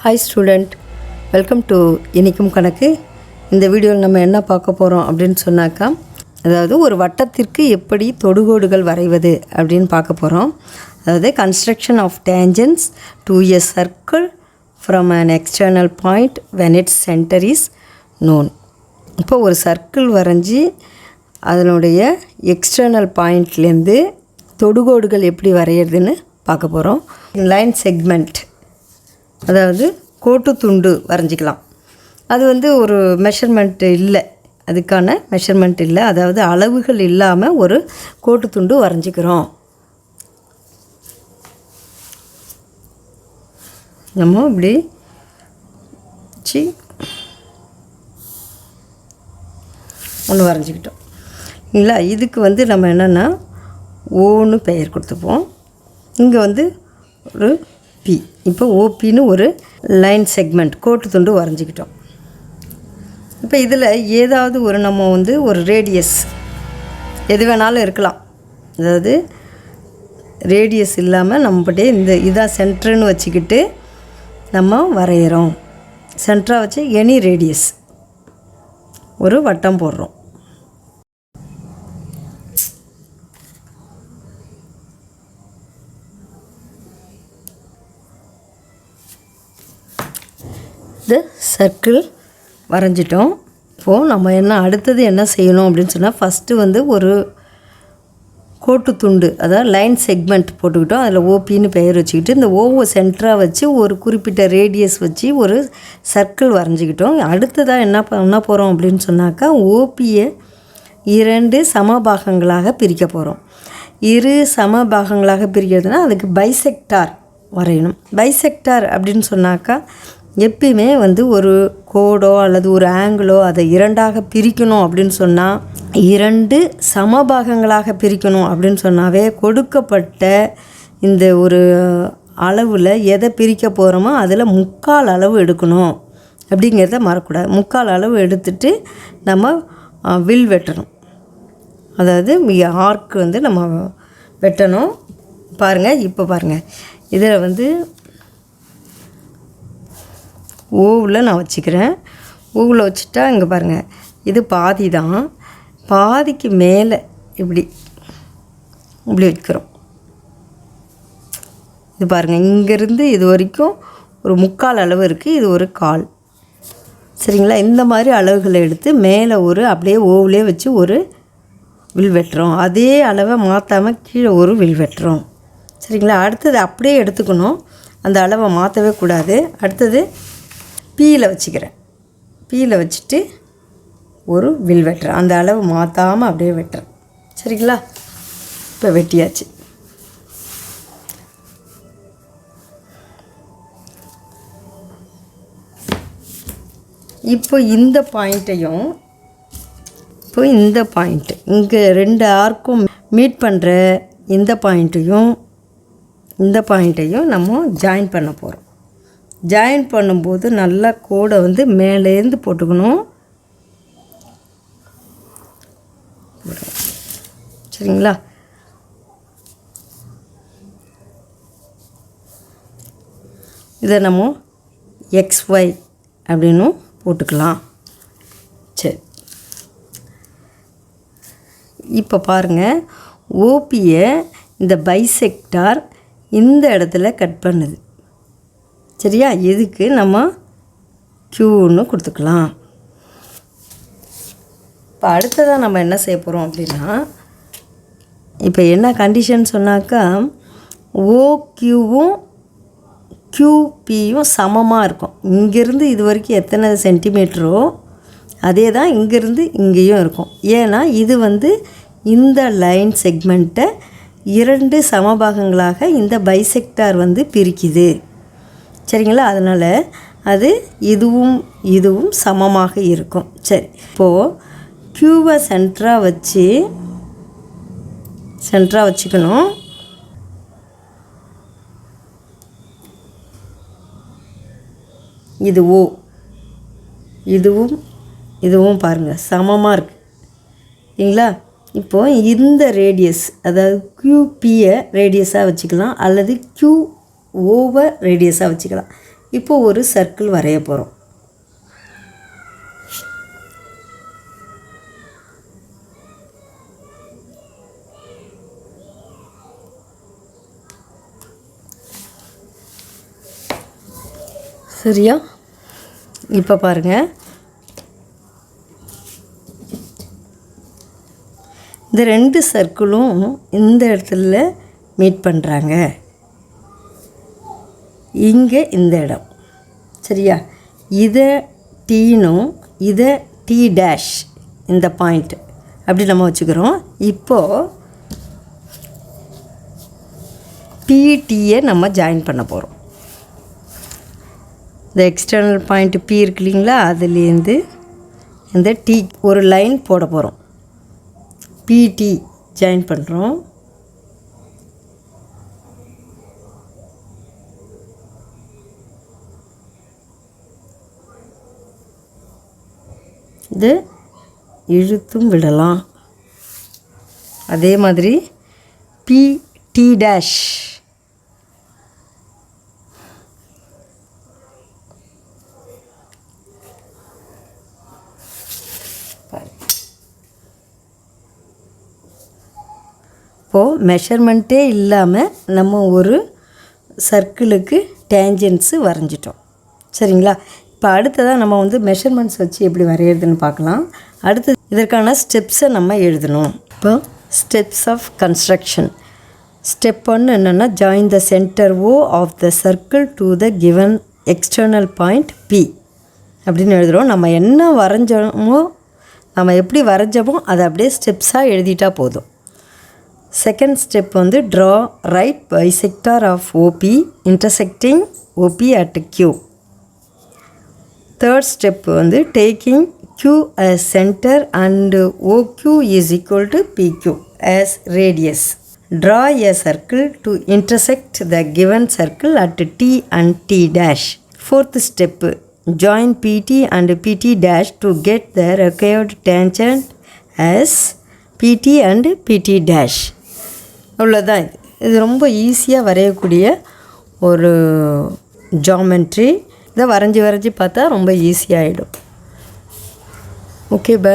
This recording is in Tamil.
ஹாய் ஸ்டூடெண்ட் வெல்கம் டு இனிக்கும் கணக்கு. இந்த வீடியோவில் நம்ம என்ன பார்க்க போகிறோம் அப்படின்னு சொன்னாக்கா அதாவது ஒரு வட்டத்திற்கு எப்படி தொடுகோடுகள் வரைவது அப்படின்னு பார்க்க போகிறோம் அதாவது construction of tangents to a circle from an external point when its centre is known இப்போ ஒரு சர்க்கிள் வரைஞ்சி அதனுடைய எக்ஸ்டர்னல் பாயிண்ட்லேருந்து தொடுகோடுகள் எப்படி வரைகிறதுன்னு பார்க்க போகிறோம் லைன் செக்மெண்ட் அதாவது கோட்டு துண்டு வரைஞ்சிக்கலாம். அது வந்து ஒரு மெஷர்மெண்ட் இல்லை. அதுக்கான மெஷர்மெண்ட் இல்லை. அதாவது அளவுகள் இல்லாமல் ஒரு கோட்டு துண்டு வரைஞ்சிக்கிறோம். நம்ம இப்படி வச்சு ஒன்று வரைஞ்சிக்கிட்டோம். இல்லைங்களா இதுக்கு வந்து நம்ம என்னென்னா ஓன்னு பெயர் கொடுத்துப்போம். இங்கே வந்து ஒரு பி இப்போ ஓபின்னு ஒரு லைன் செக்மெண்ட் கோட்டு துண்டு வரைஞ்சிக்கிட்டோம். இப்போ இதில் ஏதாவது ஒரு நம்ம வந்து ஒரு ரேடியஸ் எது வேணாலும் இருக்கலாம். அதாவது ரேடியஸ் இல்லாமல் நம்மகிட்டே இந்த இதான் சென்டர்னு வச்சுக்கிட்டு நம்ம வரைகிறோம் சென்டராக வச்சு எனி ரேடியஸ் ஒரு வட்டம் போடுறோம். த சர்க்கிள் வரைஞ்சிட்டோம். இப்போது நம்ம என்ன அடுத்தது என்ன செய்யணும் அப்படின்னு சொன்னால் ஃபஸ்ட்டு வந்து ஒரு கோட்டு துண்டு அதாவது லைன் செக்மெண்ட் போட்டுக்கிட்டோம். அதில் ஓபின்னு பெயர் வச்சுக்கிட்டு இந்த ஓவை சென்டராக வச்சு ஒரு குறிப்பிட்ட ரேடியஸ் வச்சு ஒரு சர்க்கிள் வரைஞ்சிக்கிட்டோம். அடுத்ததாக என்ன பண்ண போகிறோம் அப்படின்னு சொன்னாக்கா ஓபியை இரண்டு சம பாகங்களாக பிரிக்க போகிறோம் இரு சம பாகங்களாக பிரிக்கிறதுனா அதுக்கு பைசெக்டார் வரையணும். பைசெக்டார் அப்படின்னு சொன்னாக்கா எப்பயுமே வந்து ஒரு கோடோ அல்லது ஒரு ஆங்கிளோ அதை இரண்டாக பிரிக்கணும் அப்படின்னு சொன்னால் இரண்டு சமபாகங்களாக பிரிக்கணும் அப்படின்னு சொன்னாவே கொடுக்கப்பட்ட இந்த ஒரு அளவில் எதை பிரிக்க போகிறோமோ அதில் முக்கால் அளவு எடுக்கணும். அப்படிங்கிறத மறக்கூடாது முக்கால் அளவு எடுத்துட்டு நம்ம வில் வெட்டணும். அதாவது ஆர்க் வந்து நம்ம வெட்டணும். பாருங்கள் இப்போ பாருங்கள் இதில் வந்து ஓவில் நான் வச்சுக்கிறேன். ஓவில் வச்சுட்டா இங்கே பாருங்கள் இது பாதி தான் பாதிக்கு மேலே இப்படி இப்படி வைக்கிறோம். இது பாருங்கள் இங்கேருந்து இது வரைக்கும் ஒரு முக்கால் அளவு இருக்குது இது ஒரு கால். சரிங்களா? இந்த மாதிரி அளவுகளை எடுத்து மேலே ஒரு அப்படியே ஓவிலே வச்சு ஒரு வில் வெட்டுறோம். அதே அளவை மாற்றாமல் கீழே ஒரு வில் வெட்டுறோம். சரிங்களா? அடுத்தது அப்படியே எடுத்துக்கணும். அந்த அளவை மாற்றவே கூடாது. அடுத்தது பீயில் வச்சுக்கிறேன். பீயில் வச்சுட்டு ஒரு வில் வெட்டுறேன். அந்த அளவு மாற்றாமல் அப்படியே வெட்டுறேன். சரிங்களா? இப்போ வெட்டியாச்சு. இப்போ இந்த பாயிண்ட்டையும் இப்போ இந்த பாயிண்ட்டு இங்கே ரெண்டு ஆர்க்கும் மீட் பண்ணுற இந்த பாயிண்ட்டையும் இந்த பாயிண்ட்டையும் நம்ம ஜாயின் பண்ண போகிறோம் ஜாயின் பண்ணும்போது நல்லா கோடை வந்து மேலேருந்து போட்டுக்கணும். சரிங்களா? இதை நம்ம எக்ஸ் ஒய் அப்படின்னும் போட்டுக்கலாம். சரி. இப்போ பாருங்கள் ஓபியை இந்த பைசெக்டார் இந்த இடத்துல கட் பண்ணுது. சரியா? இதுக்கு நம்ம க்யூன்னு கொடுத்துக்கலாம். இப்போ அடுத்ததாக நம்ம என்ன செய்ய போகிறோம் அப்படின்னா இப்போ என்ன கண்டிஷன் சொன்னாக்கா ஓக்யூவும் கியூபியும் சமமாக இருக்கும். இங்கேருந்து இது வரைக்கும் எத்தனை சென்டிமீட்டரோ அதே தான் இங்கேருந்து இங்கேயும் இருக்கும். ஏன்னா இது வந்து இந்த லைன் செக்மெண்ட்டை இரண்டு சமபாகங்களாக இந்த பைசெக்டார் வந்து பிரிக்குது. சரிங்களா? அதனால் அது இதுவும் இதுவும் சமமாக இருக்கும். சரி இப்போது க்யூவை சென்டராக வச்சு சென்டராக வச்சுக்கணும். இது ஓ இதுவும் இதுவும் பாருங்கள் சமமாக இருக்குது சரிங்களா? இப்போது இந்த ரேடியஸ் அதாவது க்யூபியை ரேடியஸாக வச்சுக்கலாம் அல்லது க்யூ ஓவர் ரேடியஸாக வச்சுக்கலாம். இப்போ ஒரு சர்க்கிள் வரைய போகிறோம் சரியா? இப்போ பாருங்கள் இந்த ரெண்டு சர்க்கிளும் இந்த இடத்துல மீட் பண்ணுறாங்க இங்கே இந்த இடம். சரியா? இதை டீனும் இதை டி டேஷ் இந்த பாயிண்ட். அப்படி நம்ம வச்சுக்கிறோம். இப்போது பிடியை நம்ம ஜாயின் பண்ண போகிறோம் இந்த எக்ஸ்டர்னல் பாயிண்ட் பி இருக்கு இல்லைங்களா? அதுலேருந்து இந்த டி ஒரு லைன் போட போகிறோம் பிடி ஜாயின் பண்ணுறோம் இது இழுத்தும் விடலாம். அதே மாதிரி பி டி டேஷ் இப்போது மெஷர்மெண்ட்டே இல்லாமல் நம்ம ஒரு சர்க்கிளுக்கு டேஞ்சன்ஸு வரைஞ்சிட்டோம். சரிங்களா? இப்போ அடுத்ததாக நம்ம வந்து மெஷர்மெண்ட்ஸ் வச்சு எப்படி வரைகிறதுன்னு பார்க்கலாம். அடுத்து இதற்கான ஸ்டெப்ஸை நம்ம எழுதணும். இப்போ ஸ்டெப்ஸ் ஆஃப் கன்ஸ்ட்ரக்ஷன் ஸ்டெப் ஒன்று என்னென்னா join the centre O of the circle to the given external point P அப்படின்னு எழுதுகிறோம் நம்ம என்ன வரைஞ்சோமோ நம்ம எப்படி வரைஞ்சோமோ அதை அப்படியே ஸ்டெப்ஸாக எழுதிட்டா போதும். செகண்ட் ஸ்டெப் வந்து draw right bisector of OP intersecting OP at Q third step வந்து taking Q as centre and OQ is equal to PQ as radius draw a circle to intersect the given circle at T and T dash fourth step join PT and PT dash to get the required tangent as PT and PT dash அவ்வளோதான் இது இது ரொம்ப ஈஸியாக வரையக்கூடிய ஒரு ஜாமெண்ட்ரி இதை வரைஞ்சி வரைஞ்சி பார்த்தா ரொம்ப ஈஸியாகிடும் ஓகே பை